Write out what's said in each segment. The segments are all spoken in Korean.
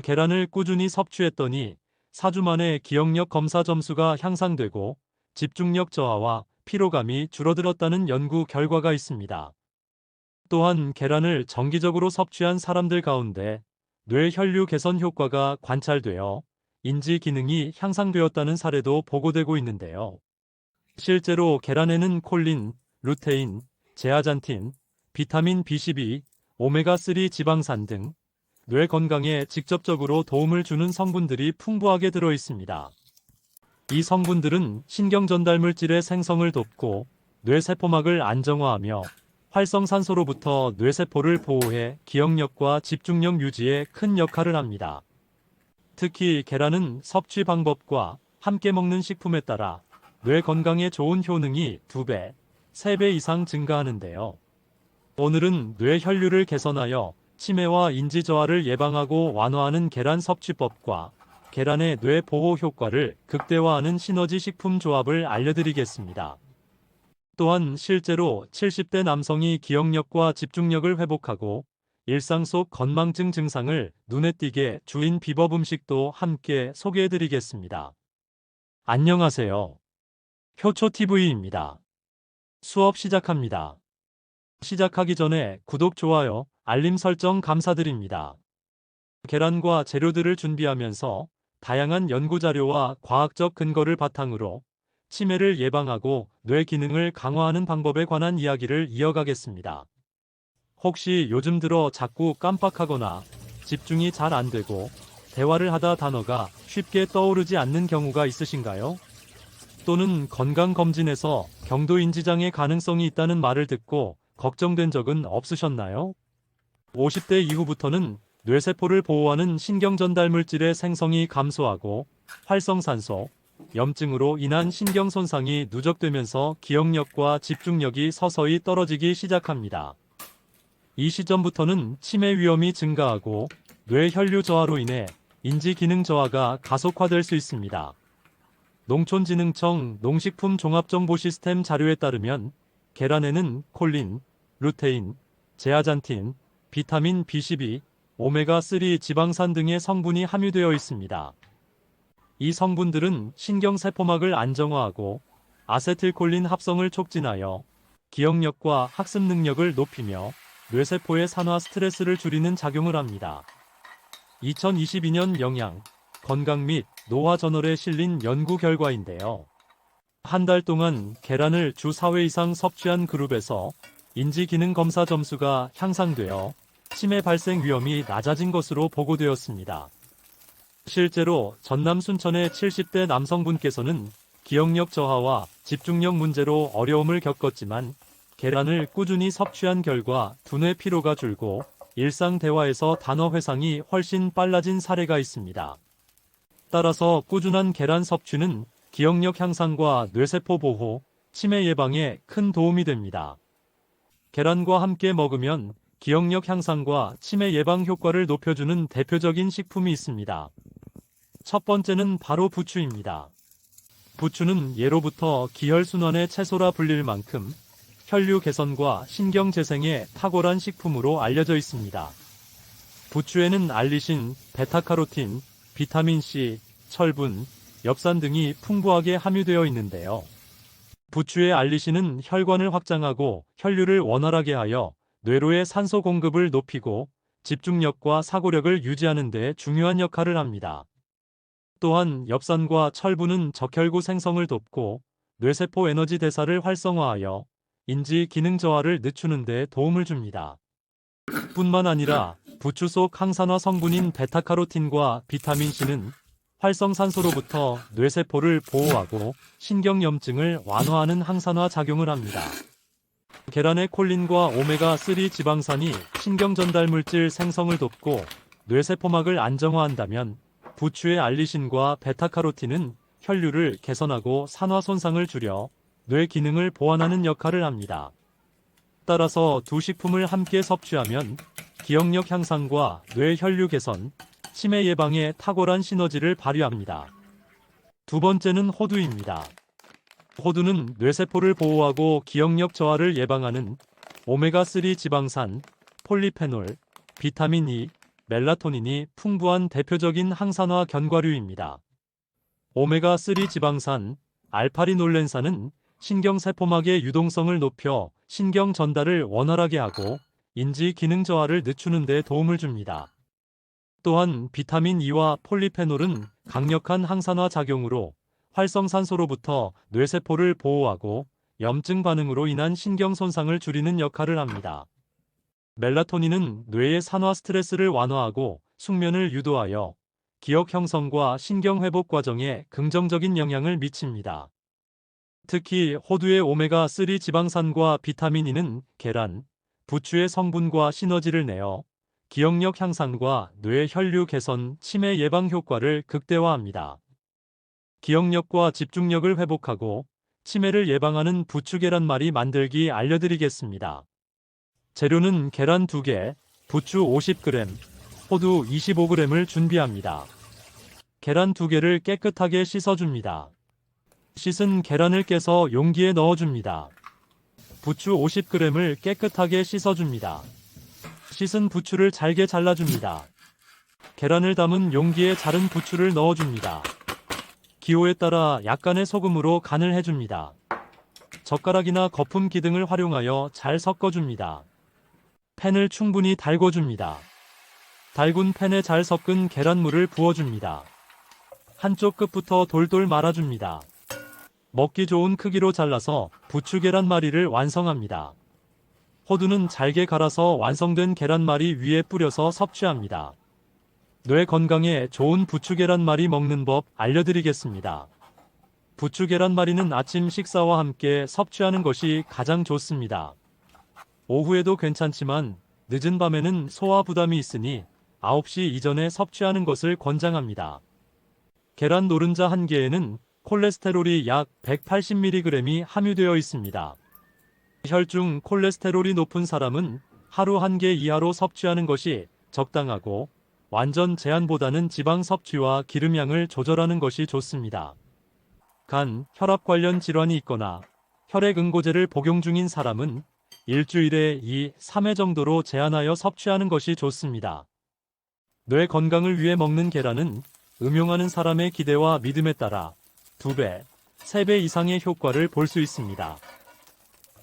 계란을 꾸준히 섭취했더니 4주 만에 기억력 검사 점수가 향상되고 집중력 저하와 피로감이 줄어들었다는 연구 결과가 있습니다. 또한 계란을 정기적으로 섭취한 사람들 가운데 뇌 혈류 개선 효과가 관찰되어 인지 기능이 향상되었다는 사례도 보고되고 있는데요. 실제로 계란에는 콜린, 루테인, 제아잔틴, 비타민 B12, 오메가3 지방산 등 뇌 건강에 직접적으로 도움을 주는 성분들이 풍부하게 들어 있습니다. 이 성분들은 신경 전달 물질의 생성을 돕고 뇌 세포막을 안정화하며 활성산소로부터 뇌세포를 보호해 기억력과 집중력 유지에 큰 역할을 합니다. 특히 계란은 섭취 방법과 함께 먹는 식품에 따라 뇌 건강에 좋은 효능이 2배, 3배 이상 증가하는데요. 오늘은 뇌 혈류를 개선하여 치매와 인지 저하를 예방하고 완화하는 계란 섭취법과 계란의 뇌 보호 효과를 극대화하는 시너지 식품 조합을 알려드리겠습니다. 또한 실제로 70대 남성이 기억력과 집중력을 회복하고 일상 속 건망증 증상을 눈에 띄게 줄인 비법 음식도 함께 소개해드리겠습니다. 안녕하세요. 효초TV입니다. 수업 시작합니다. 시작하기 전에 구독, 좋아요, 알림 설정 감사드립니다. 계란과 재료들을 준비하면서 다양한 연구자료와 과학적 근거를 바탕으로 치매를 예방하고 뇌 기능을 강화하는 방법에 관한 이야기를 이어가겠습니다. 혹시 요즘 들어 자꾸 깜빡하거나 집중이 잘 안 되고 대화를 하다 단어가 쉽게 떠오르지 않는 경우가 있으신가요? 또는 건강검진에서 경도인지장애 가능성이 있다는 말을 듣고 걱정된 적은 없으셨나요? 50대 이후부터는 뇌세포를 보호하는 신경전달 물질의 생성이 감소하고 활성산소, 염증으로 인한 신경 손상이 누적되면서 기억력과 집중력이 서서히 떨어지기 시작합니다. 이 시점부터는 치매 위험이 증가하고 뇌 혈류 저하로 인해 인지 기능 저하가 가속화될 수 있습니다. 농촌진흥청 농식품 종합정보 시스템 자료에 따르면 계란에는 콜린, 루테인, 제아잔틴, 비타민 B12, 오메가3 지방산 등의 성분이 함유되어 있습니다. 이 성분들은 신경세포막을 안정화하고 아세틸콜린 합성을 촉진하여 기억력과 학습 능력을 높이며 뇌세포의 산화 스트레스를 줄이는 작용을 합니다. 2022년 영양, 건강 및 노화 저널에 실린 연구 결과인데요. 한 달 동안 계란을 주 4회 이상 섭취한 그룹에서 인지 기능 검사 점수가 향상되어 치매 발생 위험이 낮아진 것으로 보고되었습니다. 실제로 전남 순천의 70대 남성분께서는 기억력 저하와 집중력 문제로 어려움을 겪었지만 계란을 꾸준히 섭취한 결과 두뇌 피로가 줄고 일상 대화에서 단어 회상이 훨씬 빨라진 사례가 있습니다. 따라서 꾸준한 계란 섭취는 기억력 향상과 뇌세포 보호, 치매 예방에 큰 도움이 됩니다. 계란과 함께 먹으면 기억력 향상과 치매 예방 효과를 높여주는 대표적인 식품이 있습니다. 첫 번째는 바로 부추입니다. 부추는 예로부터 기혈순환의 채소라 불릴 만큼 혈류 개선과 신경 재생에 탁월한 식품으로 알려져 있습니다. 부추에는 알리신, 베타카로틴, 비타민C, 철분, 엽산 등이 풍부하게 함유되어 있는데요. 부추의 알리신은 혈관을 확장하고 혈류를 원활하게 하여 뇌로의 산소 공급을 높이고 집중력과 사고력을 유지하는 데 중요한 역할을 합니다. 또한 엽산과 철분은 적혈구 생성을 돕고 뇌세포 에너지 대사를 활성화하여 인지 기능 저하를 늦추는 데 도움을 줍니다. 뿐만 아니라 부추 속 항산화 성분인 베타카로틴과 비타민C는 활성산소로부터 뇌세포를 보호하고 신경염증을 완화하는 항산화 작용을 합니다. 계란의 콜린과 오메가3 지방산이 신경전달 물질 생성을 돕고 뇌세포막을 안정화한다면 부추의 알리신과 베타카로틴은 혈류를 개선하고 산화 손상을 줄여 뇌 기능을 보완하는 역할을 합니다. 따라서 두 식품을 함께 섭취하면 기억력 향상과 뇌 혈류 개선, 치매 예방에 탁월한 시너지를 발휘합니다. 두 번째는 호두입니다. 호두는 뇌세포를 보호하고 기억력 저하를 예방하는 오메가3 지방산, 폴리페놀, 비타민 E, 멜라토닌이 풍부한 대표적인 항산화 견과류입니다. 오메가3 지방산, 알파리놀렌산은 신경세포막의 유동성을 높여 신경 전달을 원활하게 하고 인지 기능 저하를 늦추는 데 도움을 줍니다. 또한 비타민 E와 폴리페놀은 강력한 항산화 작용으로 활성산소로부터 뇌세포를 보호하고 염증 반응으로 인한 신경 손상을 줄이는 역할을 합니다. 멜라토닌은 뇌의 산화 스트레스를 완화하고 숙면을 유도하여 기억 형성과 신경 회복 과정에 긍정적인 영향을 미칩니다. 특히 호두의 오메가3 지방산과 비타민 E는 계란, 부추의 성분과 시너지를 내어 기억력 향상과 뇌 혈류 개선, 치매 예방 효과를 극대화합니다. 기억력과 집중력을 회복하고 치매를 예방하는 부추 계란말이 만들기 알려드리겠습니다. 재료는 계란 2개, 부추 50g, 호두 25g을 준비합니다. 계란 2개를 깨끗하게 씻어줍니다. 씻은 계란을 깨서 용기에 넣어줍니다. 부추 50g을 깨끗하게 씻어줍니다. 씻은 부추를 잘게 잘라줍니다. 계란을 담은 용기에 자른 부추를 넣어줍니다. 기호에 따라 약간의 소금으로 간을 해줍니다. 젓가락이나 거품기 등을 활용하여 잘 섞어줍니다. 팬을 충분히 달궈줍니다. 달군 팬에 잘 섞은 계란물을 부어줍니다. 한쪽 끝부터 돌돌 말아줍니다. 먹기 좋은 크기로 잘라서 부추 계란말이를 완성합니다. 호두는 잘게 갈아서 완성된 계란말이 위에 뿌려서 섭취합니다. 뇌 건강에 좋은 부추 계란말이 먹는 법 알려드리겠습니다. 부추 계란말이는 아침 식사와 함께 섭취하는 것이 가장 좋습니다. 오후에도 괜찮지만 늦은 밤에는 소화 부담이 있으니 9시 이전에 섭취하는 것을 권장합니다. 계란 노른자 한 개에는 콜레스테롤이 약 180mg이 함유되어 있습니다. 혈중 콜레스테롤이 높은 사람은 하루 한 개 이하로 섭취하는 것이 적당하고 완전 제한보다는 지방 섭취와 기름량을 조절하는 것이 좋습니다. 간, 혈압 관련 질환이 있거나 혈액 응고제를 복용 중인 사람은 일주일에 2, 3회 정도로 제한하여 섭취하는 것이 좋습니다. 뇌 건강을 위해 먹는 계란은 음용하는 사람의 기대와 믿음에 따라 2배, 3배 이상의 효과를 볼 수 있습니다.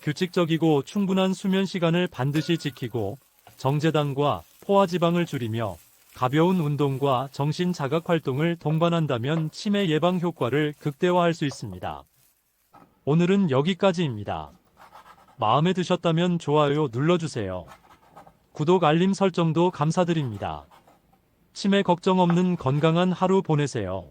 규칙적이고 충분한 수면 시간을 반드시 지키고 정제당과 포화지방을 줄이며 가벼운 운동과 정신 자각 활동을 동반한다면 치매 예방 효과를 극대화할 수 있습니다. 오늘은 여기까지입니다. 마음에 드셨다면 좋아요 눌러주세요. 구독 알림 설정도 감사드립니다. 치매 걱정 없는 건강한 하루 보내세요.